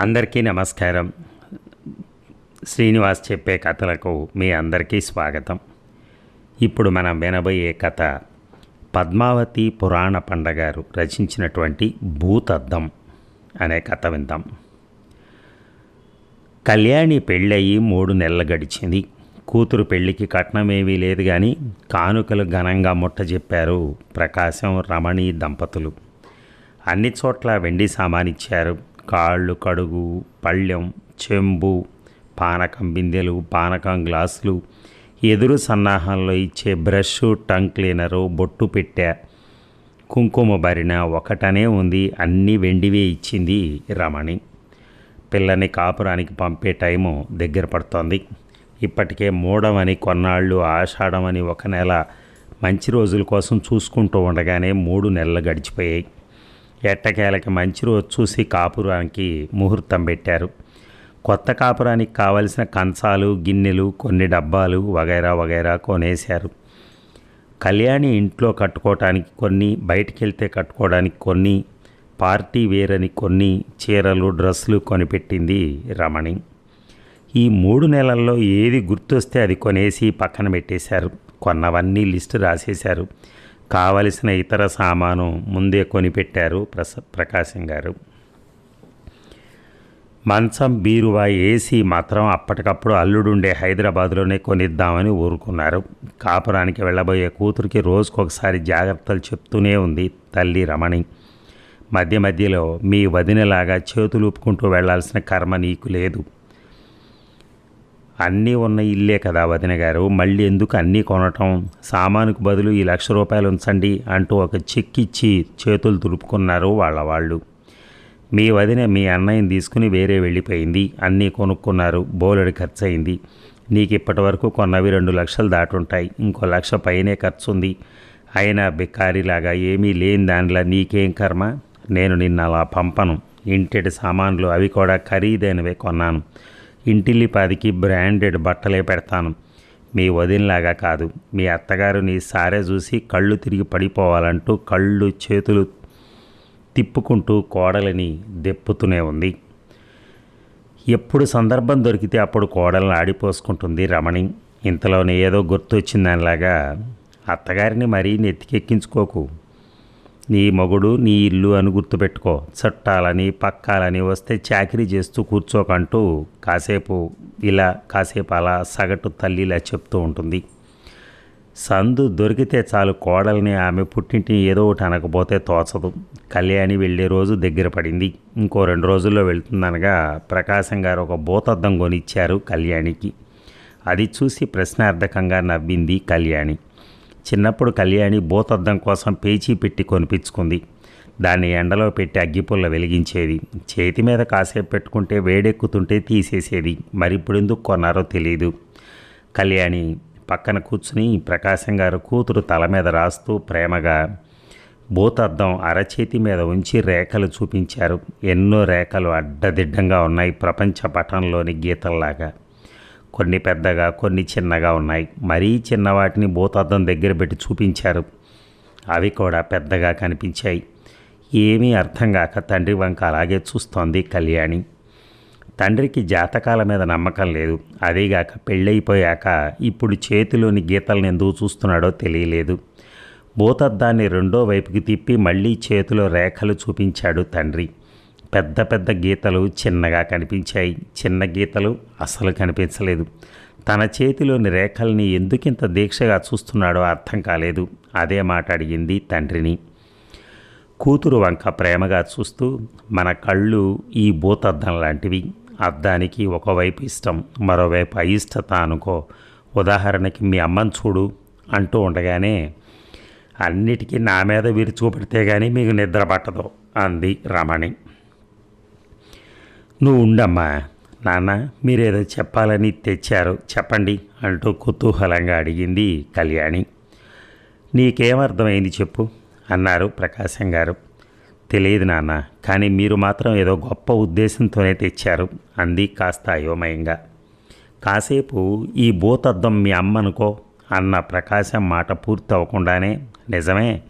అందరికీ నమస్కారం. శ్రీనివాస్ చెప్పే కథలకు మీ అందరికీ స్వాగతం. ఇప్పుడు మనం వినబోయే కథ పద్మావతి పురాణ పండగారు రచించినటువంటి భూతద్దం అనే కథ విందాం. కళ్యాణి పెళ్ళయి మూడు నెలలు గడిచింది. కూతురు పెళ్ళికి కట్నమేమీ లేదు కానీ కానుకలు ఘనంగా ముట్ట చెప్పారు ప్రకాశం రమణి దంపతులు. అన్ని చోట్ల వెండి సామానిచ్చారు. కాళ్ళు కడుగు పళ్ళెం చెంబు పానకం బిందెలు పానకం గ్లాసులు. ఎదురు సన్నాహంలో ఇచ్చే బ్రష్ టంగ్ క్లీనరు బొట్టు పెట్టా. కుంకుమ భరిన ఒకటనే ఉంది అన్నీ వెండివే ఇచ్చింది రమణి. పిల్లని కాపురానికి పంపే టైము దగ్గర పడుతోంది. ఇప్పటికే మూడమని కొన్నాళ్ళు ఆషాఢమని ఒక నెల మంచి రోజుల కోసం చూసుకుంటూ ఉండగానే మూడు నెలలు గడిచిపోయాయి. ఎట్టకేలకి మంచి రోజు చూసి కాపురానికి ముహూర్తం పెట్టారు. కొత్త కాపురానికి కావలసిన కంచాలు గిన్నెలు కొన్ని డబ్బాలు వగైరా వగైరా కొనేశారు. కళ్యాణి ఇంట్లో కట్టుకోవటానికి కొన్ని బయటికి వెళ్తే కట్టుకోవడానికి కొన్ని పార్టీ వేర్ అని కొన్ని చీరలు డ్రెస్సులు కొనిపెట్టింది రమణి. ఈ మూడు నెలల్లో ఏది గుర్తొస్తే అది కొనేసి పక్కన పెట్టేశారు. కొన్నవన్నీ లిస్టు రాసేశారు. కావలసిన ఇతర సామాను ముందే కొనిపెట్టారు ప్రస ప్రకాశం గారు. మంచం బీరువా ఏసీ మాత్రం అప్పటికప్పుడు అల్లుడుండే హైదరాబాద్లోనే కొనిద్దామని ఊరుకున్నారు. కాపురానికి వెళ్ళబోయే కూతురికి రోజుకొకసారి జాగ్రత్తలు చెప్తూనే ఉంది తల్లి రమణి. మధ్య మధ్యలో మీ వదినలాగా చేతులూపుకుంటూ వెళ్ళాల్సిన కర్మ నీకు లేదు. అన్నీ ఉన్న ఇల్లే కదా వదిన గారు. మళ్ళీ ఎందుకు అన్నీ కొనటం? సామానుకు బదులు ఈ లక్ష రూపాయలు ఉంచండి అంటూ ఒక చెక్ ఇచ్చి చేతులు తులుపుకున్నారు వాళ్ళ వాళ్ళు. మీ వదిన మీ అన్నయ్యని తీసుకుని వేరే వెళ్ళిపోయింది. అన్నీ కొనుక్కున్నారు. బోలెడు ఖర్చు అయింది నీకు ఇప్పటి వరకు కొన్నవి రెండు లక్షలు దాటుంటాయి. ఇంకో లక్ష పైనే ఖర్చు ఉంది అయినా బికారిలాగా ఏమీ లేని దానిలా నీకేం కర్మ? నేను నిన్న అలా పంపను. ఇంటిటి సామాన్లు అవి కూడా ఖరీదైనవే కొన్నాను. ఇంటిల్లిపాదికి బ్రాండెడ్ బట్టలే పెడతాను. మీ వదినలాగా కాదు. మీ అత్తగారు నీ సారే చూసి కళ్ళు తిరిగి పడిపోవాలంటూ కళ్ళు చేతులు తిప్పుకుంటూ కోడలిని దెప్పుతూనే ఉంది. ఎప్పుడు సందర్భం దొరికితే అప్పుడు కోడలను ఆడిపోసుకుంటుంది రమణి. ఇంతలోనే ఏదో గుర్తొచ్చిందానిలాగా అత్తగారిని మరీ నెత్తికెక్కించుకోకు. నీ మొగుడు నీ ఇల్లు అని గుర్తుపెట్టుకో. చుట్టాలని పక్కాలని వస్తే చాకరీ చేస్తూ కూర్చోకంటూ కాసేపు ఇలా కాసేపు అలా సగటు తల్లిలా చెప్తూ ఉంటుంది. సందు దొరికితే చాలు కోడల్ని ఆమె పుట్టింటిని ఏదో ఒకటి అనకపోతే తోచదు. కళ్యాణి వెళ్ళే రోజు దగ్గర పడింది. ఇంకో రెండు రోజుల్లో వెళ్తుందనగా ప్రకాశం గారు ఒక భూతద్దం కొనిచ్చారు కళ్యాణికి. అది చూసి ప్రశ్నార్థకంగా నవ్వింది కళ్యాణి. చిన్నప్పుడు కళ్యాణి భూతద్దం కోసం పేచీ పెట్టి కొనిపించుకుంది. దాన్ని ఎండలో పెట్టి అగ్గిపుల్ల వెలిగించేది. చేతి మీద కాసేపు పెట్టుకుంటే వేడెక్కుతుంటే తీసేసేది. మరి ఇప్పుడు ఎందుకు కొన్నారో తెలియదు కళ్యాణి పక్కన కూర్చుని ప్రకాశం గారు కూతురు తల మీద రాస్తూ ప్రేమగా భూతద్దం అరచేతి మీద ఉంచి రేఖలు చూపించారు. ఎన్నో రేఖలు అడ్డదిడ్డంగా ఉన్నాయి ప్రపంచ పటంలోని గీతల్లాగా. కొన్ని పెద్దగా కొన్ని చిన్నగా ఉన్నాయి. మరీ చిన్న వాటిని భూతద్దం దగ్గర పెట్టి చూపించారు. అవి కూడా పెద్దగా కనిపించాయి. ఏమీ అర్థం కాక తండ్రి వంక అలాగే చూస్తోంది కళ్యాణి. తండ్రికి జాతకాల మీద నమ్మకం లేదు. అదేగాక పెళ్ళైపోయాక ఇప్పుడు చేతిలోని గీతలను ఎందుకు చూస్తున్నాడో తెలియలేదు. భూతద్దాన్ని రెండో వైపుకి తిప్పి మళ్ళీ చేతిలో రేఖలు చూపించాడు తండ్రి. పెద్ద పెద్ద గీతలు చిన్నగా కనిపించాయి. చిన్న గీతలు అసలు కనిపించలేదు. తన చేతిలోని రేఖల్ని ఎందుకింత దీక్షగా చూస్తున్నాడో అర్థం కాలేదు. అదే మాట అడిగింది తండ్రిని. కూతురు వంక ప్రేమగా చూస్తూ మన కళ్ళు ఈ భూతద్దం లాంటివి. అద్దానికి ఒకవైపు ఇష్టం మరోవైపు అయిష్టత అనుకో. ఉదాహరణకి మీ అమ్మని చూడు అంటూ ఉండగానే అన్నిటికీ నా మీద వీరు చూపెడితే కానీ మీకు నిద్ర పట్టదు అంది రమణి. నువ్వు ఉండమ్మా. నాన్న మీరేదో చెప్పాలని తెచ్చారు. చెప్పండి అంటూ కుతూహలంగా అడిగింది కళ్యాణి. నీకేమర్థమైంది చెప్పు అన్నారు ప్రకాశం గారు. తెలియదు నాన్న కానీ మీరు మాత్రం ఏదో గొప్ప ఉద్దేశంతోనే తెచ్చారు అంది కాస్త అయోమయంగా. కాసేపు ఈ భూతద్దం మీ అమ్మనుకో అన్న ప్రకాశం మాట పూర్తి అవ్వకుండానే నిజమే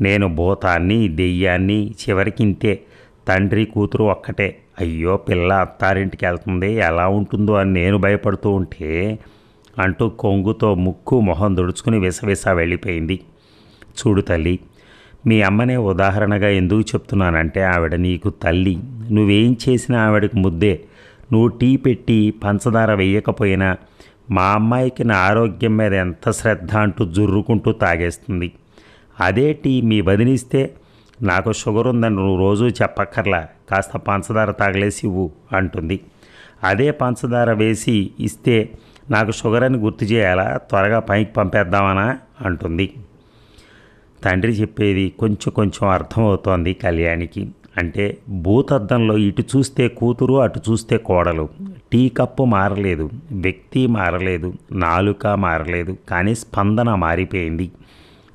నేను భూతాన్ని దెయ్యాన్ని చివరికి ఇంతే తండ్రి కూతురు ఒక్కటే. అయ్యో పిల్ల అత్తారింటికి వెళ్తుంది ఎలా ఉంటుందో అని నేను భయపడుతూ ఉంటే అంటూ కొంగుతో ముక్కు మొహం దుడుచుకుని విసవిస వెళ్ళిపోయింది. చూడు తల్లి మీ అమ్మనే ఉదాహరణగా ఎందుకు చెప్తున్నానంటే ఆవిడ నీకు తల్లి. నువ్వేం చేసినా ఆవిడకి ముద్దే. నువ్వు టీ పెట్టి పంచదార వేయకపోయినా మా అమ్మాయికి నా ఆరోగ్యం మీద ఎంత శ్రద్ధ అంటూ జుర్రుకుంటూ తాగేస్తుంది. అదే టీ మీ వదిలిస్తే నాకు షుగర్ ఉందని నువ్వు రోజు చెప్పక్కర్లా. కాస్త పంచదార తాగలేసి ఇవ్వు అంటుంది. అదే పంచదార వేసి ఇస్తే నాకు షుగర్ అని గుర్తు చేయాలా? త్వరగా పైకి పంపేద్దామనా? అంటుంది. తండ్రి చెప్పేది కొంచెం కొంచెం అర్థమవుతోంది కళ్యాణికి. అంటే భూతద్దంలో ఇటు చూస్తే కూతురు అటు చూస్తే కోడలు. టీ కప్పు మారలేదు వ్యక్తి మారలేదు నాలుక మారలేదు కానీ స్పందన మారిపోయింది.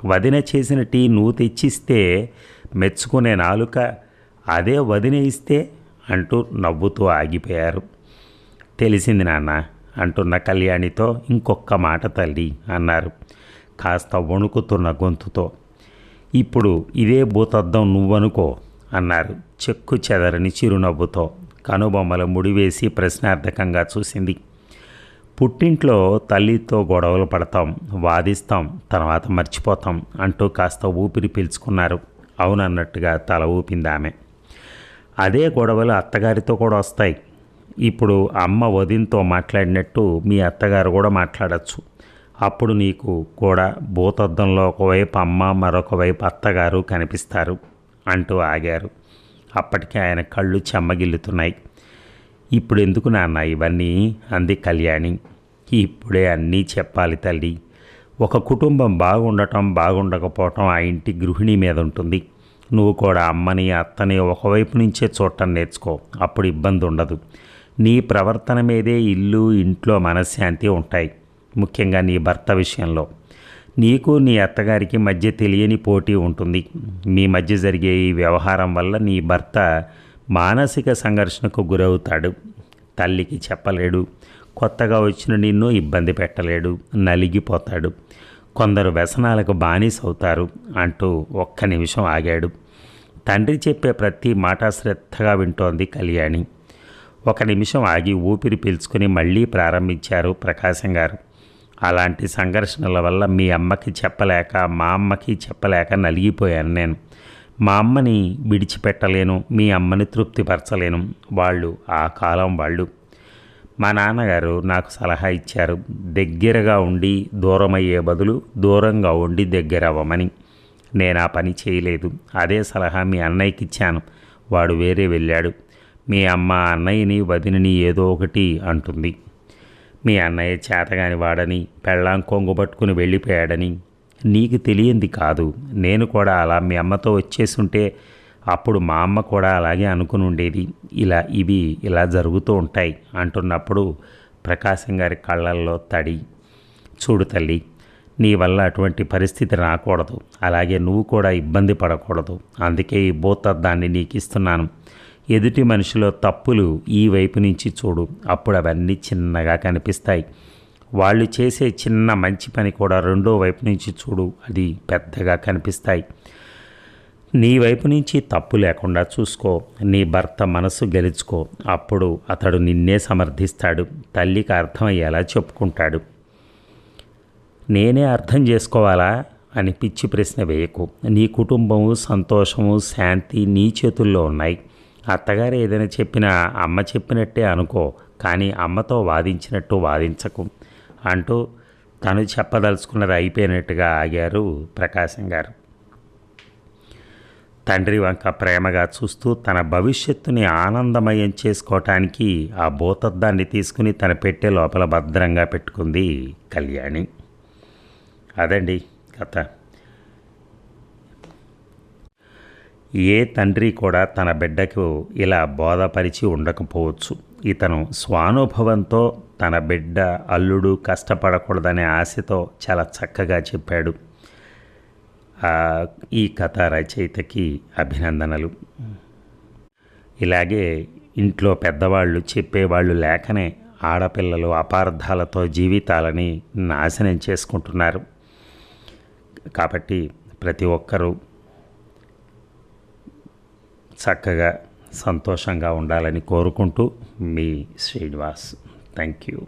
వదిన చేసిన టీ నువ్వు తెచ్చిస్తే మెచ్చుకునే నాలుక అదే వదిన ఇస్తే అంటూ నవ్వుతూ ఆగిపోయారు. తెలిసింది నాన్న అంటున్న కళ్యాణితో ఇంకొక్క మాట తల్లి అన్నారు కాస్త వణుకుతున్న గొంతుతో. ఇప్పుడు ఇదే భూతద్దం నువ్వనుకో అన్నారు చెక్కు చెదరని చిరునవ్వుతో. కనుబొమ్మల ముడివేసి ప్రశ్నార్థకంగా చూసింది. పుట్టింట్లో తల్లితో గొడవలు పడతాం వాదిస్తాం తర్వాత మర్చిపోతాం అంటూ కాస్త ఊపిరి పీల్చుకున్నారు. అవునన్నట్టుగా తల ఊపింది ఆమె. అదే గొడవలు అత్తగారితో కూడా వస్తాయి. ఇప్పుడు అమ్మ వదినతో మాట్లాడినట్టు మీ అత్తగారు కూడా మాట్లాడచ్చు. అప్పుడు నీకు కూడా భూతద్దంలో ఒకవైపు అమ్మ మరొక వైపు అత్తగారు కనిపిస్తారు అంటూ ఆగారు. అప్పటికే ఆయన కళ్ళు చెమ్మగిల్లుతున్నాయి. ఇప్పుడు ఎందుకు నాన్న ఇవన్నీ? అంది కళ్యాణి. ఇప్పుడే అన్నీ చెప్పాలి తల్లి. ఒక కుటుంబం బాగుండటం బాగుండకపోవటం ఆ ఇంటి గృహిణి మీద ఉంటుంది. నువ్వు కూడా అమ్మని అత్తని ఒకవైపు నుంచే చూడటం నేర్చుకో. అప్పుడు ఇబ్బంది ఉండదు. నీ ప్రవర్తన మీదే ఇల్లు ఇంట్లో మనశ్శాంతి ఉంటాయి. ముఖ్యంగా నీ భర్త విషయంలో. నీకు నీ అత్తగారికి మధ్య తెలియని పోటీ ఉంటుంది. మీ మధ్య జరిగే ఈ వ్యవహారం వల్ల నీ భర్త మానసిక సంఘర్షణకు గురవుతాడు. తల్లికి చెప్పలేడు. కొత్తగా వచ్చిన నిన్ను ఇబ్బంది పెట్టలేడు. నలిగిపోతాడు. కొందరు వ్యసనాలకు బానిస అవుతారు అంటూ ఒక్క నిమిషం ఆగాడు. తండ్రి చెప్పే ప్రతి మాట శ్రద్ధగా వింటోంది కళ్యాణి. ఒక నిమిషం ఆగి ఊపిరి పీల్చుకుని మళ్ళీ ప్రారంభించారు ప్రకాశం గారు. అలాంటి సంఘర్షణల వల్ల మీ అమ్మకి చెప్పలేక మా అమ్మకి చెప్పలేక నలిగిపోయాను నేను. మా అమ్మని విడిచిపెట్టలేను మీ అమ్మని తృప్తిపరచలేను. వాళ్ళు ఆ కాలం వాళ్ళు మా నాన్నగారు నాకు సలహా ఇచ్చారు దగ్గరగా ఉండి దూరమయ్యే బదులు దూరంగా ఉండి దగ్గర అవ్వమని నేను ఆ పని చేయలేదు. అదే సలహా మీ అన్నయ్యకి ఇచ్చాను. వాడు వేరే వెళ్ళాడు. మీ అమ్మ అన్నయ్యని వదినని ఏదో ఒకటి అంటుంది. మీ అన్నయ్య చేతగాని వాడని పెళ్ళాం కొంగు పట్టుకుని వెళ్ళిపోయాడని నీకు తెలియంది కాదు. నేను కూడా అలా మీ అమ్మతో వచ్చేసుంటే అప్పుడు మా అమ్మ కూడా అలాగే అనుకుని ఉండేది. ఇలా ఇవి ఇలా జరుగుతూ ఉంటాయి అంటున్నప్పుడు ప్రకాశం గారి కళ్ళల్లో తడి. చూడు తల్లి నీ వల్ల అటువంటి పరిస్థితి రాకూడదు. అలాగే నువ్వు కూడా ఇబ్బంది పడకూడదు. అందుకే ఈ భూతద్దాన్ని నీకు ఇస్తున్నాను ఎదుటి మనిషిలో తప్పులు ఈ వైపు నుంచి చూడు. అప్పుడు అవన్నీ చిన్నగా కనిపిస్తాయి. వాళ్ళు చేసే చిన్న మంచి పని కూడా రెండో వైపు నుంచి చూడు. అది పెద్దగా కనిపిస్తాయి. నీ వైపు నుంచి తప్పు లేకుండా చూసుకో. నీ భర్త మనసు గెలుచుకో. అప్పుడు అతడు నిన్నే సమర్థిస్తాడు. తల్లికి అర్థమయ్యేలా చెప్పుకుంటాడు. నేనే అర్థం చేసుకోవాలా? అని పిచ్చి ప్రశ్న వేయకు. నీ కుటుంబము సంతోషము శాంతి నీ చేతుల్లో ఉన్నాయి. అత్తగారు ఏదైనా చెప్పినా అమ్మ చెప్పినట్టే అనుకో. కానీ అమ్మతో వాదించినట్టు వాదించకు. అంటూ తను చెప్పదలుచుకున్నది అయిపోయినట్టుగా ఆగారు ప్రకాశం గారు. తండ్రి వంక ప్రేమగా చూస్తూ తన భవిష్యత్తుని ఆనందమయం చేసుకోవటానికి ఆ భూతద్దాన్ని తీసుకుని తన పెట్టే లోపల భద్రంగా పెట్టుకుంది కళ్యాణి. అదండి కథ. ఏ తండ్రి కూడా తన బిడ్డకు ఇలా బోధపరిచి ఉండకపోవచ్చు. ఇతను స్వానుభవంతో తన బిడ్డ అల్లుడు కష్టపడకూడదనే ఆశతో చాలా చక్కగా చెప్పాడు. ఈ కథ రచయితకి అభినందనలు. ఇలాగే ఇంట్లో పెద్దవాళ్ళు చెప్పేవాళ్ళు లేకనే ఆడపిల్లలు అపార్థాలతో జీవితాలని నాశనం చేసుకుంటున్నారు. కాబట్టి ప్రతి ఒక్కరూ చక్కగా సంతోషంగా ఉండాలని కోరుకుంటూ మీ శ్రీనివాస్. Thank you.